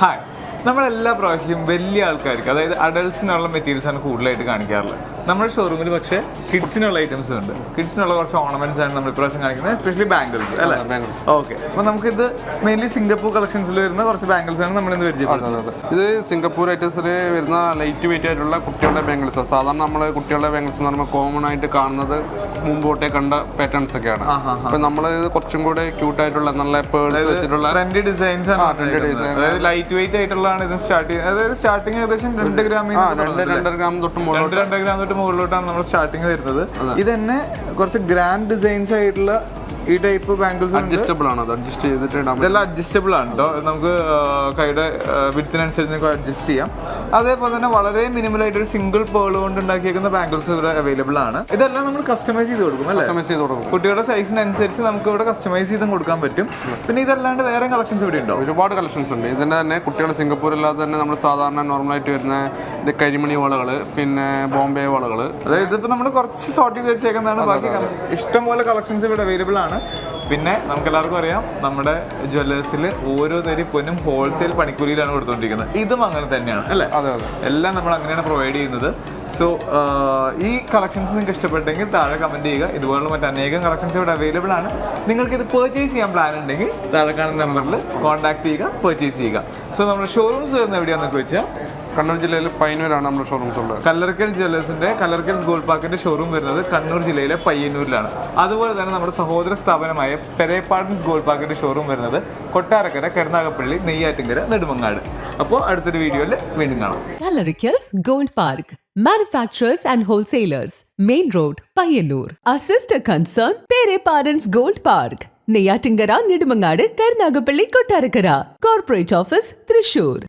Hi നമ്മളെല്ലാ പ്രാവശ്യവും വലിയ ആൾക്കാർക്ക് അതായത് അഡൽട്സിനുള്ള മെറ്റീരിയൽസ് ആണ് കൂടുതലായിട്ട് കാണിക്കാറുള്ളത്. നമ്മുടെ ഷോറൂമിൽ പക്ഷേ കിഡ്സിനുള്ള ഐറ്റംസ് ഉണ്ട്. കിഡ്സിനുള്ള കുറച്ച് ഓർണമെന്റ്സ് ആണ് നമ്മൾ ഇപ്രാവശ്യം കാണിക്കുന്നത് എസ്പെഷ്യലി ബാംഗിൾസ് അല്ലേ? ഓക്കെ അപ്പൊ ഇത് മെയിൻലി സിംഗപ്പൂർ കളക്ഷൻസിൽ വരുന്ന കുറച്ച് ബാംഗിൾസ് ആണ് നമ്മൾ ഇന്ന് പരിചയപ്പെടുന്നത്. ഇത് സിംഗപ്പൂർ ഐറ്റംസിൽ വരുന്ന ലൈറ്റ് വെയിറ്റ് ആയിട്ടുള്ള കുട്ടികളുടെ ബാംഗിൾസ് സാധാരണ നമ്മൾ കുട്ടികളുടെ ബാംഗിൾസ് എന്ന് പറയുമ്പോൾ കോമൺ ആയിട്ട് കാണുന്നത് മുമ്പോട്ടേ കണ്ട പാറ്റേൺസ് ഒക്കെയാണ്. അപ്പൊ നമ്മൾ ഇത് കുറച്ചും കൂടെ ക്യൂട്ട് ആയിട്ടുള്ള നല്ല പേഴ്സ് വെച്ചിട്ടുള്ള ട്രെൻഡി ഡിസൈൻസ് ആണ് അതായത് ലൈറ്റ് വെയിറ്റ് ആയിട്ടുള്ളതാണ് ഇത് സ്റ്റാർട്ട് ചെയ്യുന്നത്. അതായത് സ്റ്റാർട്ടിങ് ഏകദേശം രണ്ട് ഗ്രാമിൽ രണ്ട് രണ്ടര ഗ്രാം തൊട്ട് രണ്ട് രണ്ടര ഗ്രാം തൊട്ട് മുകളിലോട്ടാണ് നമ്മൾ സ്റ്റാർട്ടിങ് വരുന്നത്. ഇത് തന്നെ കുറച്ച് ഗ്രാൻഡ് ഡിസൈൻസ് ആയിട്ടുള്ള ഈ ടൈപ്പ് ബാംഗിൾസ് അഡ്ജസ്റ്റബിൾ ആണ്. അത് അഡ്ജസ്റ്റ് ചെയ്തിട്ട് ഇതെല്ലാം അഡ്ജസ്റ്റബിൾ ആണ് കേട്ടോ നമുക്ക് കൈയുടെ വിത്തിനനുസരിച്ച് നമുക്ക് അഡ്ജസ്റ്റ് ചെയ്യാം. അതേപോലെ തന്നെ വളരെ മിനിമൽ ആയിട്ട് ഒരു സിംഗിൾ പേൾ കൊണ്ട് ഉണ്ടാക്കിയേക്കുന്ന ബാംഗിൾസ് ഇവിടെ അവൈലബിൾ ആണ്. ഇതെല്ലാം നമ്മൾ കസ്റ്റമൈസ് ചെയ്ത് കൊടുക്കും അല്ലേ? കസ്റ്റമൈസ് ചെയ്ത് കൊടുക്കും. കുട്ടികളുടെ സൈസിനനുസരിച്ച് നമുക്ക് ഇവിടെ കസ്റ്റമൈസ് ചെയ്തും കൊടുക്കാൻ പറ്റും. പിന്നെ ഇതല്ലാണ്ട് വേറെ കളക്ഷൻസ് ഇവിടെ ഉണ്ടോ? ഒരുപാട് കളക്ഷൻസ് ഉണ്ട്. ഇതിന്റെ തന്നെ കുട്ടികളുടെ സിംഗപ്പൂർ അല്ലാതെ തന്നെ നമ്മൾ സാധാരണ നോർമലായിട്ട് വരുന്ന കരിമണി വളകൾ പിന്നെ ബോംബെ വളകൾ അതായത് ഇപ്പൊ നമ്മൾ കുറച്ച് സോർട്ട് ചെയ്ത് വെച്ചേക്കുന്നതാണ് ബാക്കി ഇഷ്ടംപോലെ കളക്ഷൻസ് ഇവിടെ അവൈലബിൾ ആണ്. പിന്നെ നമുക്ക് എല്ലാവർക്കും അറിയാം നമ്മുടെ ജ്വല്ലേഴ്സിൽ ഓരോ തരി പൊന്നും ഹോൾസെയിൽ പണിക്കൂലിയിലാണ് കൊടുത്തുകൊണ്ടിരിക്കുന്നത് ഇതും അങ്ങനെ തന്നെയാണ് അല്ലേ? അതെ അതെ. എല്ലാം നമ്മൾ അങ്ങനെയാണ് പ്രൊവൈഡ് ചെയ്യുന്നത്. സോ ഈ കളക്ഷൻസ് നിങ്ങൾക്ക് ഇഷ്ടപ്പെട്ടെങ്കിൽ താഴെ കമന്റ് ചെയ്യുക. ഇതുപോലുള്ള മറ്റ് അനേകം കളക്ഷൻസ് ഇവിടെ അവൈലബിൾ ആണ്. നിങ്ങൾക്ക് ഇത് പർച്ചേസ് ചെയ്യാൻ പ്ലാൻ ഉണ്ടെങ്കിൽ താഴെ കാണുന്ന നമ്പറിൽ കോൺടാക്ട് ചെയ്യുക പർച്ചേസ് ചെയ്യുക. സോ നമ്മുടെ ഷോറൂംസ് വരുന്ന എവിടെയാണെന്നൊക്കെ വെച്ചാൽ കണ്ണൂർ ജില്ലയിൽ പയ്യന്നൂരാണ് നമ്മുടെ ഷോറൂംസ് ഉള്ളത് കല്ലർക്കൽ ജ്വല്ലേഴ്സിന്റെ കല്ലർക്കൽ ഗോൾഡ് പാർക്കിന്റെ ഷോറൂം വരുന്നത് കണ്ണൂർ ജില്ലയിലെ പയ്യന്നൂരിലാണ്. അതുപോലെ തന്നെ നമ്മുടെ സഹോദര സ്ഥാപനമായ പെരേപ്പാടൻസ് ഗോൾഡ് പാർക്കിന്റെ ഷോറൂം വരുന്നത് കൊട്ടാരക്കര കരുനാഗപ്പള്ളി നെയ്യാറ്റിങ്കര നെടുമങ്ങാട്. അപ്പോൾ അടുത്തൊരു വീഡിയോയിൽ വീണ്ടും കാണാം. Gold Park. Manufacturers and wholesalers. Main Road, Payanur. Our sister concern, Pere Parents Gold Park. Neyyattinkara Nedumangad Karunagappally Kottarakkara corporate office Thrissur